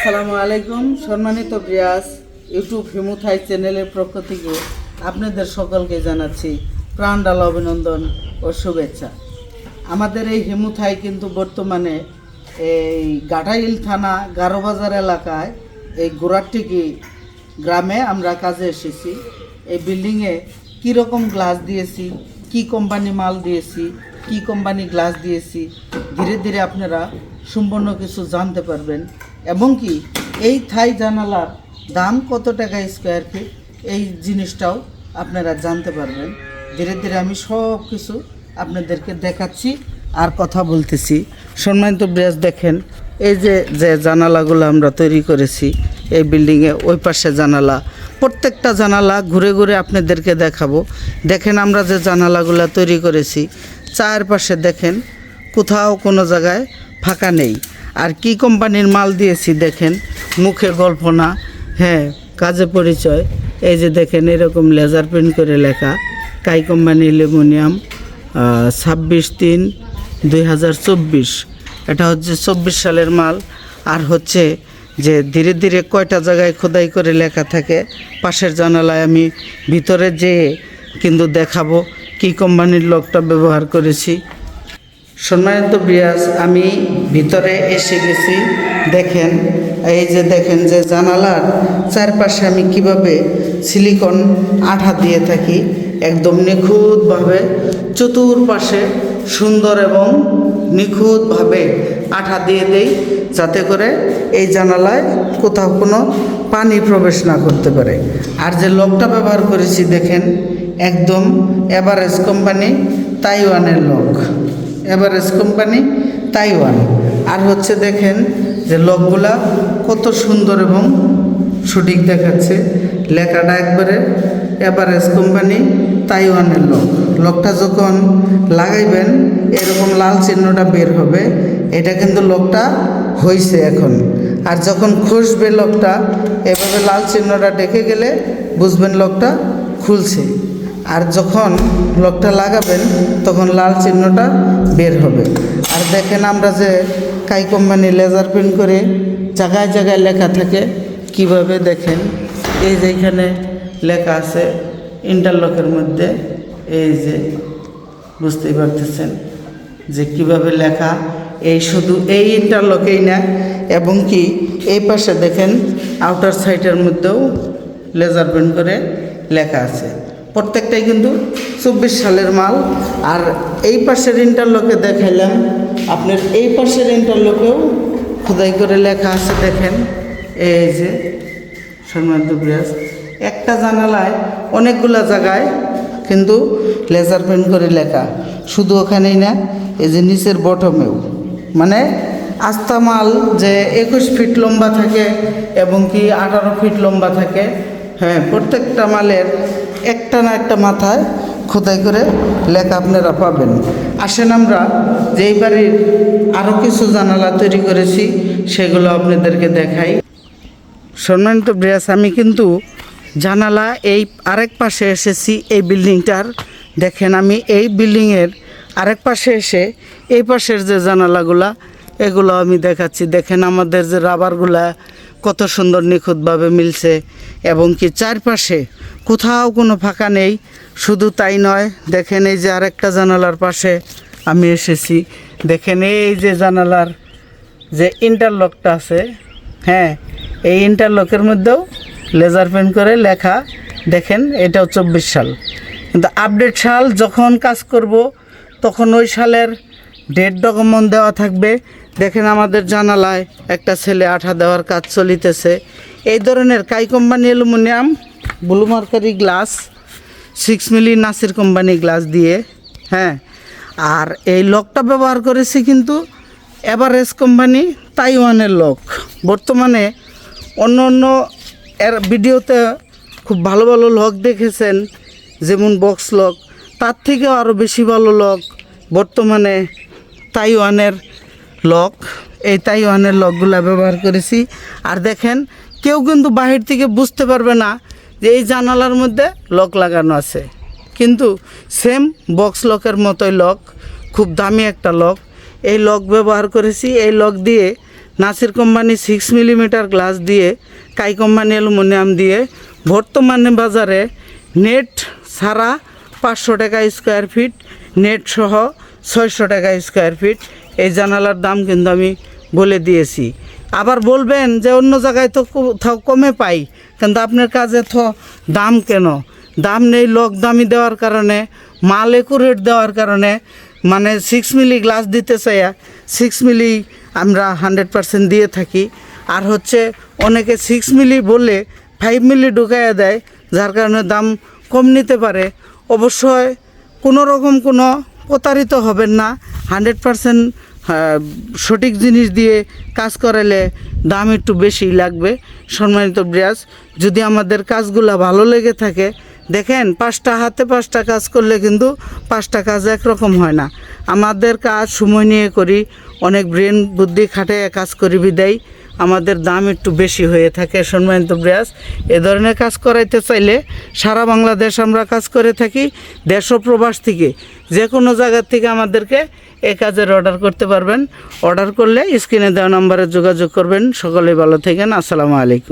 আসসালামু আলাইকুম। সম্মানিত ব্রিয়াস ইউটিউব হিমুথাই চ্যানেলের পক্ষ থেকে আপনাদের সকলকে জানাচ্ছি প্রাণডাল অভিনন্দন ও শুভেচ্ছা। আমাদের এই হিমুথাই কিন্তু বর্তমানে এই গাঠাইল থানা গারোবাজার এলাকায় এই গোড়ারটিকি গ্রামে আমরা কাজে এসেছি। এই বিল্ডিংয়ে কী রকম গ্লাস দিয়েছি, কি কোম্পানি মাল দিয়েছি, কি কোম্পানি গ্লাস দিয়েছি, ধীরে ধীরে আপনারা সম্পূর্ণ কিছু জানতে পারবেন। এবং কি এই থাই জানালার দাম কত টাকা স্কোয়ার ফিট এই জিনিসটাও আপনারা জানতে পারবেন। ধীরে ধীরে আমি সব কিছু আপনাদেরকে দেখাচ্ছি আর কথা বলতেছি। সম্মানিত ব্রেস দেখেন, এই যে যে জানালাগুলো আমরা তৈরি করেছি, এই বিল্ডিংয়ে ওই পাশে জানালা। প্রত্যেকটা জানালা ঘুরে ঘুরে আপনাদেরকে দেখাবো। দেখেন, আমরা যে জানালাগুলো তৈরি করেছি, চারপাশে দেখেন, কোথাও কোনো জায়গায় ফাঁকা নেই। আর কি কোম্পানির মাল দিয়েছি দেখেন, মুখে গল্প না হ্যাঁ কাজে পরিচয়। এই যে দেখেন, এরকম লেজার প্রিন্ট করে লেখা কাই কোম্পানি অ্যালুমিনিয়াম ছাব্বিশ তিন দুই এটা হচ্ছে চব্বিশ সালের মাল, আর হচ্ছে যে ধীরে ধীরে কয়টা জায়গায় খোদাই করে লেখা থাকে, পাশের জানালায় আমি ভিতরে যেয়ে কিন্তু দেখাবো কি কোম্পানির লকটা ব্যবহার করেছি। সম্মানিত বিয়াস আমি ভিতরে এসে গেছি। দেখেন, এই যে দেখেন যে জানালার চারপাশে আমি কীভাবে সিলিকন আঠা দিয়ে থাকি, একদম নিখুঁতভাবে চতুর্পাশে সুন্দর এবং নিখুঁতভাবে আঠা দিয়ে দেই, যাতে করে এই জানালায় কোথাও কোনো পানি প্রবেশ না করতে পারে। আর যে লকটা ব্যবহার করেছি, দেখেন, একদম এভারেজ কোম্পানি তাইওয়ানের লক। Average company Taiwan. আর হচ্ছে দেখেন যে লকগুলা কত সুন্দর এবং সঠিক দেখাচ্ছে। লেখাটা একবারে এভারেজ কোম্পানি, তাইওয়ানের লক। লকটা যখন লাগাইবেন, এরকম লাল চিহ্নটা বের হবে। এটা কিন্তু লকটা হয়েছে এখন। আর যখন খুসবে লকটা, এভাবে লাল চিহ্নটা ডেকে গেলে বুঝবেন লকটা খুলছে। আর যখন লকটা লাগাবেন, তখন লাল চিহ্নটা বের হবে। আর দেখেন আমরা যে কাই কোম্পানি লেজার প্রিন্ট করে জায়গায় জায়গায় লেখা থাকে, কীভাবে দেখেন? এই যে এখানে লেখা আছে ইন্টারলকের মধ্যে, এই যে বুঝতেই পারতেছেন যে কীভাবে লেখা, এই শুধু এই ইন্টারলকেই না, এবং কি এই পাশে দেখেন আউটার সাইডের মধ্যেও লেজার প্রিন্ট করে লেখা আছে। প্রত্যেকটাই কিন্তু চব্বিশ সালের মাল। আর এই পাশের ইন্টারলকে দেখাইলাম, আপনার এই পাশের ইন্টারলকেও খোদাই করে লেখা আছে, দেখেন। এই যে, সম্মানিত ব্রিয়াজ একটা জানালায় অনেকগুলা জায়গায় কিন্তু লেজার পেন্ট করে লেখা। শুধু ওখানেই না, এই যে নিচের বটমেও মানে আস্তা মাল যে একুশ ফিট লম্বা থাকে এবং কি আঠারো ফিট লম্বা থাকে হ্যাঁ প্রত্যেকটা মালের একটা না একটা মাথায় খোদাই করে লেখা আপনারা পাবেন। আসেন আমরা যেই বাড়ির আরও কিছু জানালা তৈরি করেছি, সেগুলো আপনাদেরকে দেখাই। সম্মানিত ব্রিয়াস আমি কিন্তু জানালা এই আরেক পাশে এসেছি, এই বিল্ডিংটার। দেখেন, আমি এই বিল্ডিংয়ের আরেক পাশে এসে এই পাশের যে জানালাগুলা, এগুলো আমি দেখাচ্ছি। দেখেন, আমাদের যে রাবারগুলা কত সুন্দর নিখুঁতভাবে মিলছে এবং কি চারপাশে কোথাও কোনো ফাঁকা নেই। শুধু তাই নয়, দেখেন এই যে আরেকটা জানালার পাশে আমি এসেছি। দেখেন এই যে জানালার যে ইন্টারলকটা আছে হ্যাঁ এই ইন্টারলকের মধ্যেও লেজার পেন্ট করে লেখা, দেখেন এটাও চব্বিশ সাল। কিন্তু আপডেট সাল যখন কাজ করব, তখন ওই সালের ডেট ডকুমেন্ট দেওয়া থাকবে। দেখেন আমাদের জানালায় একটা ছেলে আঠা দেওয়ার কাজ চলিতেছে। এই ধরনের Kai company aluminium, blue mercury glass six milli Nasir company glass দিয়ে হ্যাঁ। আর এই লকটা ব্যবহার করেছি কিন্তু এভারেজ কোম্পানি, তাইওয়ানের লক বর্তমানে অন্য অন্য এর ভিডিওতে খুব ভালো ভালো লক দেখেছেন, যেমন বক্স লক তার থেকেও আরও বেশি ভালো লক বর্তমানে তাইওয়ানের লক। এই তাইওয়ানের লকগুলো ব্যবহার করেছি। আর দেখেন, কেউ কিন্তু বাহির থেকে বুঝতে পারবে না যে এই জানালার মধ্যে লক লাগানো আছে। কিন্তু সেম বক্স লকের মতোই লক, খুব দামি একটা লক। এই লক ব্যবহার করেছি। এই লক দিয়ে Nasir company six millimetre glass দিয়ে, কাই কোম্পানি অ্যালুমিনিয়াম দিয়ে বর্তমানে বাজারে নেট ছাড়া পাঁচশো টাকা স্কোয়ার ফিট নেট সহ ছয়শো টাকা স্কোয়ার ফিট এই জানালার দাম কিন্তু আমি বলে দিয়েছি। আবার বলবেন যে অন্য জায়গায় তো কোথাও কমে পাই, কিন্তু আপনার কাজে তো দাম কেন? দাম নেই লোক দামি দেওয়ার কারণে, মাল একুরেট দেওয়ার কারণে মানে সিক্স মিলি গ্লাস দিতে চাইয়া সিক্স মিলি আমরা হান্ড্রেড পার্সেন্ট দিয়ে থাকি। আর হচ্ছে অনেকে সিক্স মিলি বলে ফাইভ মিলি ঢুকাইয়া দেয়, যার কারণে দাম কম নিতে পারে। অবশ্যই কোনো রকম কোনো প্রতারিত হবেন না। হান্ড্রেড পারসেন্ট সঠিক জিনিস দিয়ে কাজ করালে দাম একটু বেশি লাগবে, সম্মানিত ব্রিয়াজ যদি আমাদের কাজগুলো ভালো লেগে থাকে, দেখেন পাঁচটা হাতে পাঁচটা কাজ করলে কিন্তু পাঁচটা কাজ একরকম হয় না। আমাদের কাজ সময় নিয়ে করি, অনেক ব্রেন বুদ্ধি খাটাইয়া কাজ করি বিদায়। আমাদের দাম একটু বেশি হয়ে থাকে, সম্মানিত ব্রিয়াস। এ ধরনের কাজ করাইতে চাইলে সারা বাংলাদেশ আমরা কাজ করে থাকি দেশ প্রবাস থেকে। যে কোনো জায়গার থেকে আমাদেরকে এ কাজের অর্ডার করতে পারবেন। অর্ডার করলে স্ক্রিনে দেওয়া নম্বরে যোগাযোগ করবেন। সকলে ভালো থাকেন। আসসালামু আলাইকুম।